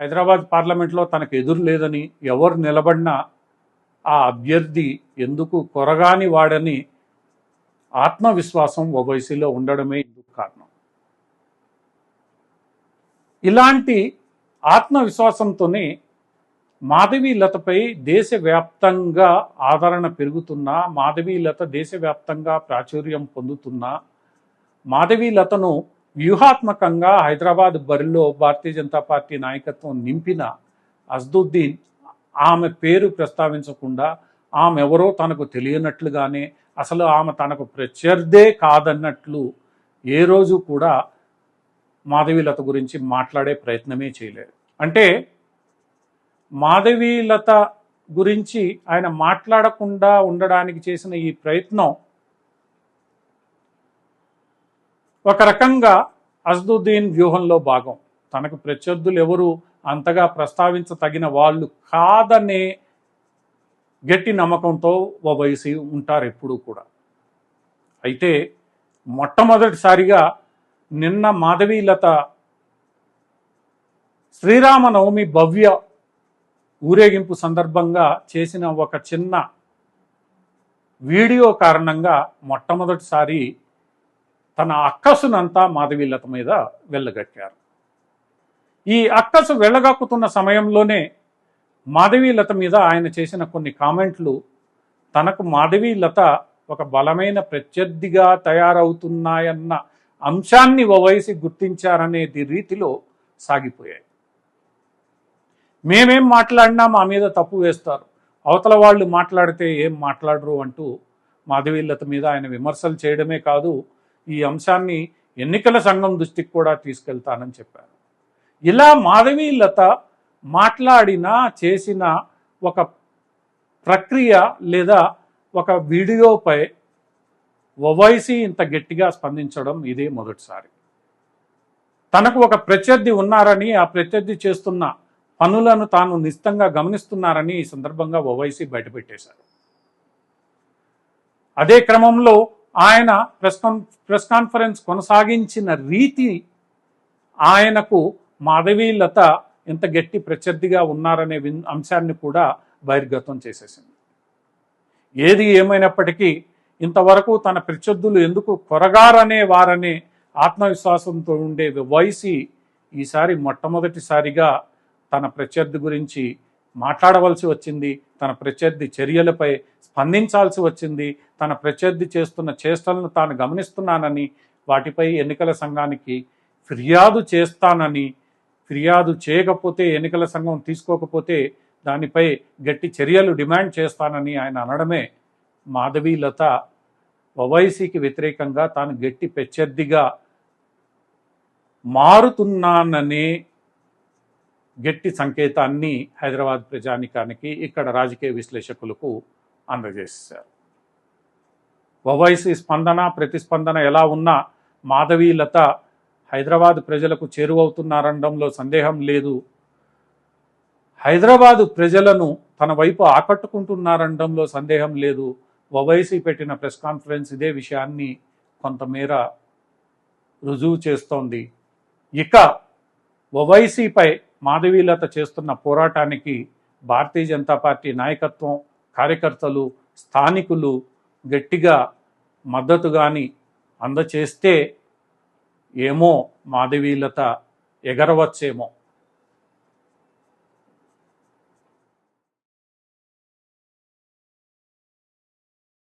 హైదరాబాద్ పార్లమెంట్లో తనకు ఎదురు లేదని ఎవరు నిలబడినా ఆ అభ్యర్థి ఎందుకు కొరగాని వాడని ఆత్మవిశ్వాసం ఓవైసీలో ఉండడమే ఇందుకు కారణం. ఇలాంటి ఆత్మవిశ్వాసంతోనే మాధవీలతపై దేశవ్యాప్తంగా ఆదరణ పెరుగుతున్నా మాధవీలత దేశవ్యాప్తంగా ప్రాచుర్యం పొందుతున్నా మాధవీలతను వ్యూహాత్మకంగా హైదరాబాద్ బరిలో భారతీయ జనతా పార్టీ నాయకత్వం నింపిన అజ్దుద్దీన్ ఆమె పేరు ప్రస్తావించకుండా ఆమె ఎవరో తనకు తెలియనట్లుగానే అసలు ఆమె తనకు ప్రత్యర్థే కాదన్నట్లు ఏ రోజు కూడా మాధవీలత గురించి మాట్లాడే ప్రయత్నమే చేయలేదు. అంటే మాధవీలత గురించి ఆయన మాట్లాడకుండా ఉండడానికి చేసిన ఈ ప్రయత్నం ఒక రకంగా అజదుద్దీన్ వ్యూహంలో భాగం. తనకు ప్రత్యర్థులు ఎవరు అంతగా ప్రస్తావించతగిన వాళ్ళు కాదనే గట్టి నమ్మకంతో ఓవైసీ ఉంటారు ఎప్పుడూ కూడా. అయితే మొట్టమొదటిసారిగా నిన్న మాధవీలత శ్రీరామనవమి భవ్య ఊరేగింపు సందర్భంగా చేసిన ఒక చిన్న వీడియో కారణంగా మొట్టమొదటిసారి తన అక్కసునంతా మాధవీలత మీద వెళ్ళగక్కారు. ఈ అక్కసు వెళ్ళగక్కుతున్న సమయంలోనే మాధవీలత మీద ఆయన చేసిన కొన్ని కామెంట్లు తనకు మాధవీలత ఒక బలమైన ప్రత్యర్థిగా తయారవుతున్నాయన్న అంశాన్ని ఓవైసీ గుర్తించారనేది రీతిలో సాగిపోయాయి. మేమేం మాట్లాడినా మా మీద తప్పు వేస్తారు. అవతల వాళ్ళు మాట్లాడితే ఏం మాట్లాడరు అంటూ మాధవీలత మీద ఆయన విమర్శలు చేయడమే కాదు ఈ అంశాన్ని ఎన్నికల సంఘం దృష్టికి కూడా తీసుకెళ్తానని చెప్పారు. ఇలా మాధవీలత మాట్లాడిన చేసిన ఒక ప్రక్రియ లేదా ఒక వీడియోపై ఒవైసీ ఇంత గట్టిగా స్పందించడం ఇదే మొదటిసారి. తనకు ఒక ప్రత్యర్థి ఉన్నారని ఆ ప్రత్యర్థి చేస్తున్న పనులను తాను నిశ్చితంగా గమనిస్తున్నారని ఈ సందర్భంగా ఓవైసీ బయటపెట్టేశారు. అదే క్రమంలో ఆయన ప్రెస్ కాన్ ప్రెస్ కాన్ఫరెన్స్ కొనసాగించిన రీతి ఆయనకు మాధవీలత ఎంత గట్టి ప్రత్యర్థిగా ఉన్నారనే అంశాన్ని కూడా బహిర్గతం చేసేసింది. ఏది ఏమైనప్పటికీ ఇంతవరకు తన ప్రత్యర్థులు ఎందుకు కొరగారనే వారనే ఆత్మవిశ్వాసంతో ఉండే వైసీ ఈసారి మొట్టమొదటిసారిగా తన ప్రత్యర్థి గురించి మాట్లాడవలసి వచ్చింది తన ప్రత్యర్థి చర్యలపై స్పందించాల్సి వచ్చింది తన ప్రత్యర్థి చేస్తున్న చేష్టలను తాను గమనిస్తున్నానని వాటిపై ఎన్నికల సంఘానికి ఫిర్యాదు చేస్తానని ఫిర్యాదు చేయకపోతే ఎన్నికల సంఘం తీసుకోకపోతే దానిపై గట్టి చర్యలు డిమాండ్ చేస్తానని ఆయన అనడమే మాధవీలత ఓవైసీకి వ్యతిరేకంగా తాను గట్టి ప్రత్యర్థిగా మారుతున్నాననే గట్టి సంకేతాన్ని హైదరాబాద్ ప్రజానికానికి ఇక్కడ రాజకీయ విశ్లేషకులకు అందజేశారు. ఓవైసీ స్పందన ప్రతిస్పందన ఎలా ఉన్నా మాధవీలత హైదరాబాద్ ప్రజలకు చేరువవుతున్నారనడంలో సందేహం లేదు. హైదరాబాదు ప్రజలను తన వైపు ఆకట్టుకుంటున్నారనడంలో సందేహం లేదు. ఓవైసీ పెట్టిన ప్రెస్ కాన్ఫరెన్స్ ఇదే విషయాన్ని కొంతమేర రుజువు చేస్తోంది. ఇక ఓవైసీపై మాధవీలత చేస్తున్న పోరాటానికి భారతీయ జనతా పార్టీ నాయకత్వం కార్యకర్తలు స్థానికులు గట్టిగా మద్దతు కానీ అందచేస్తే ఏమో మాధవీలత ఎగరవచ్చేమో.